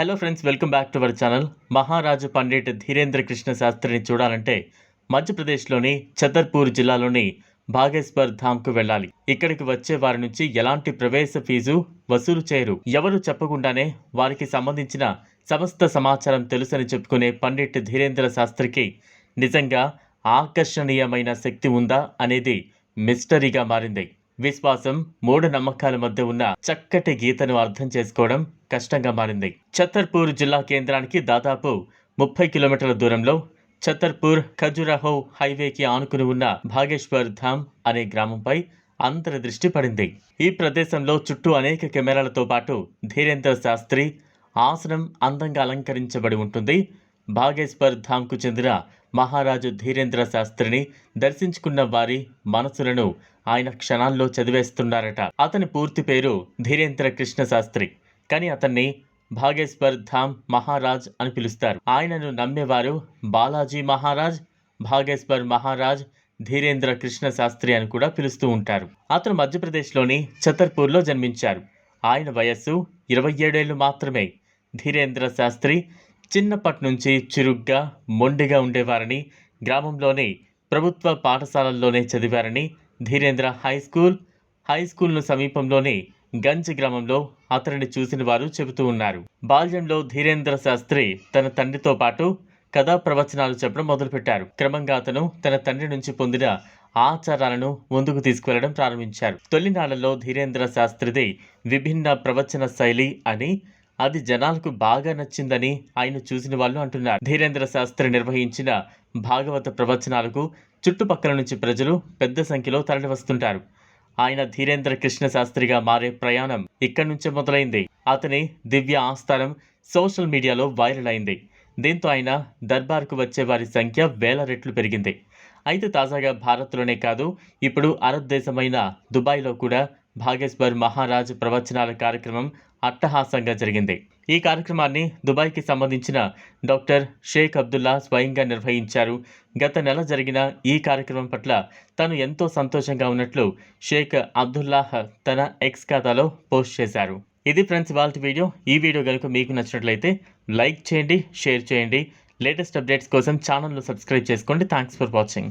Hello friends welcome back to our channel Maharaj Pandit Dhirendra Krishna శాస్త్రిని చూడాలంటే మధ్యప్రదేశ్లోని ఛతర్పూర్ జిల్లాలోని భాగేశ్వర్ ధామ్కు వెళ్ళాలి. ఇక్కడికి వచ్చే వారి నుంచి ఎలాంటి ప్రవేశ ఫీజు వసూలు చేయరు. ఎవరు చెప్పకుండానే వారికి సంబంధించిన సమస్త సమాచారం తెలుసని చెప్పుకునే పండిట్ ధీరేంద్ర శాస్త్రికి నిజంగా ఆకర్షణీయమైన శక్తి ఉందా అనేది మిస్టరీగా మారింది. విశ్వాసం మూఢ నమ్మకాల మధ్య ఉన్న చక్కటి గీతను అర్థం చేసుకోవడం కష్టంగా మారింది. ఛత్తర్పూర్ జిల్లా కేంద్రానికి దాదాపు ముప్పై కిలోమీటర్ల దూరంలో ఛత్తర్పూర్ ఖజురహో హైవేకి ఆనుకుని ఉన్న భాగేశ్వర్ ధామ్ అనే గ్రామంపై అందరి దృష్టి పడింది. ఈ ప్రదేశంలో చుట్టూ అనేక కెమెరాలతో పాటు ధీరేంద్ర శాస్త్రి ఆసనం అందంగా అలంకరించబడి ఉంటుంది. భాగేశ్వర్ ధామ్కు చెందిన మహారాజు ధీరేంద్ర శాస్త్రిని దర్శించుకున్న వారి మనసులను ఆయన క్షణాల్లో చదివేస్తున్నారట. అతని పూర్తి పేరు ధీరేంద్ర కృష్ణ శాస్త్రి. కానీ అతన్ని భాగేశ్వర్ ధామ్ మహారాజ్ అని పిలుస్తారు. ఆయనను నమ్మేవారు బాలాజీ మహారాజ్ భాగేశ్వర్ మహారాజ్ ధీరేంద్ర కృష్ణ శాస్త్రి అని కూడా పిలుస్తూ ఉంటారు. అతను మధ్యప్రదేశ్లోని ఛతర్పూర్లో జన్మించారు. ఆయన వయస్సు ఇరవై ఏడేళ్ళు మాత్రమే. ధీరేంద్ర శాస్త్రి చిన్నప్పటి నుంచి చురుగ్గా మొండిగా ఉండేవారని గ్రామంలోని ప్రభుత్వ పాఠశాలల్లోనే చదివారని ధీరేంద్ర హై స్కూల్ హై స్కూల్ను సమీపంలోని గంజ్ గ్రామంలో అతనిని చూసిన వారు చెబుతూ ఉన్నారు. బాల్యంలో ధీరేంద్ర శాస్త్రి తన తండ్రితో పాటు కథా ప్రవచనాలు చెప్పడం మొదలుపెట్టారు. క్రమంగా అతను తన తండ్రి నుంచి పొందిన ఆచారాలను ముందుకు తీసుకువెళ్ళడం ప్రారంభించారు. తొలినాళ్ళలో ధీరేంద్ర శాస్త్రిది విభిన్న ప్రవచన శైలి అని అది జనాలకు బాగా నచ్చిందని ఆయన చూసిన వాళ్ళు అంటున్నారు. ధీరేంద్ర శాస్త్రి నిర్వహించిన భాగవత ప్రవచనాలకు చుట్టుపక్కల నుంచి ప్రజలు పెద్ద సంఖ్యలో తరలివస్తుంటారు. ఆయన ధీరేంద్ర కృష్ణ శాస్త్రిగా మారే ప్రయాణం ఇక్కడి నుంచే మొదలైంది. అతని దివ్య ఆస్థానం సోషల్ మీడియాలో వైరల్ అయింది. దీంతో ఆయన దర్బార్కు వచ్చే వారి సంఖ్య వేల రెట్లు పెరిగింది. అయితే తాజాగా భారత్లోనే కాదు ఇప్పుడు అరబ్ దేశమైన దుబాయ్లో కూడా భాగేశ్వర్ మహారాజ్ ప్రవచనాల కార్యక్రమం అట్టహాసంగా జరిగింది. ఈ కార్యక్రమాన్ని దుబాయ్కి సంబంధించిన డాక్టర్ షేక్ అబ్దుల్లా స్వయంగా నిర్వహించారు. గత నెల జరిగిన ఈ కార్యక్రమం పట్ల తను ఎంతో సంతోషంగా ఉన్నట్లు షేక్ అబ్దుల్లాహ్ తన ఎక్స్ ఖాతాలో పోస్ట్ చేశారు. ఇది ఫ్రెండ్స్ వాళ్ళ వీడియో. ఈ వీడియో కనుక మీకు నచ్చినట్లయితే లైక్ చేయండి షేర్ చేయండి. లేటెస్ట్ అప్డేట్స్ కోసం ఛానల్ను సబ్స్క్రైబ్ చేసుకోండి. Thanks for watching.